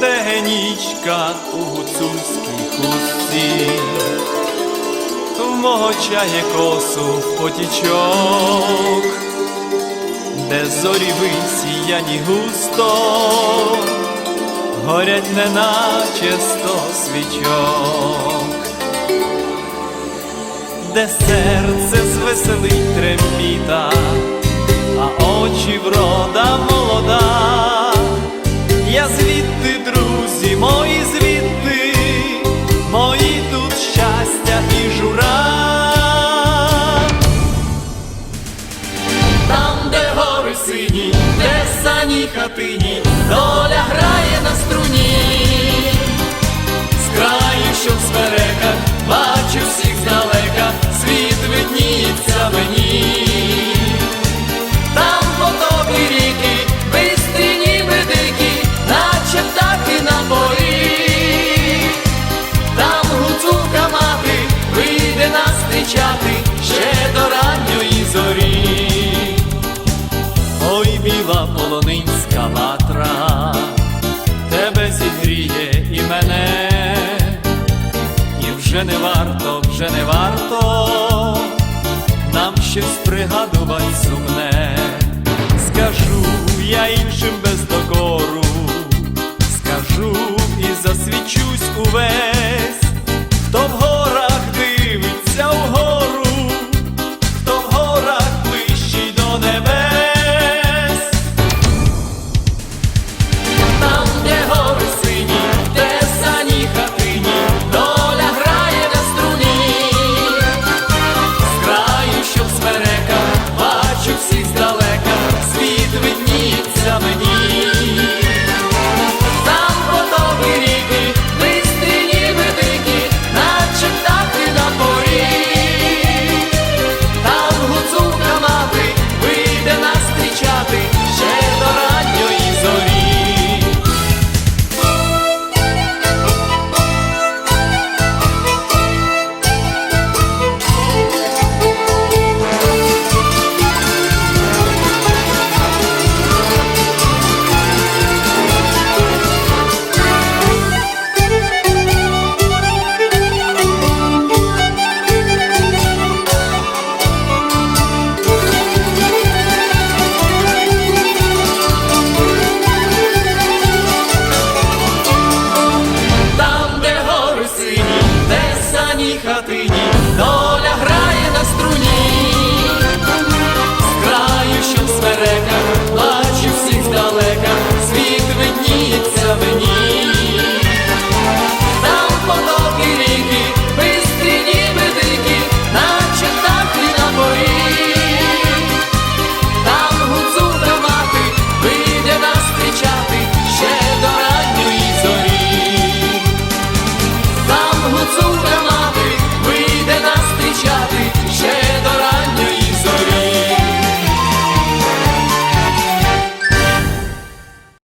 де у гуцульській хустці, вмочає косу потічок, де зорі висіяні густо, горять неначе сто свічок, де серце звеселить трембіта, а очі врода молода. Я звідти, друзі, мої звідти, мої тут щастя і жура. Там, де гори сині, де сані хатині, доля грає на струні. З краю, що в смереках, бачу всіх здалека, світ видніється мені. Вже не варто, вже не варто нам щось пригадувати сумне.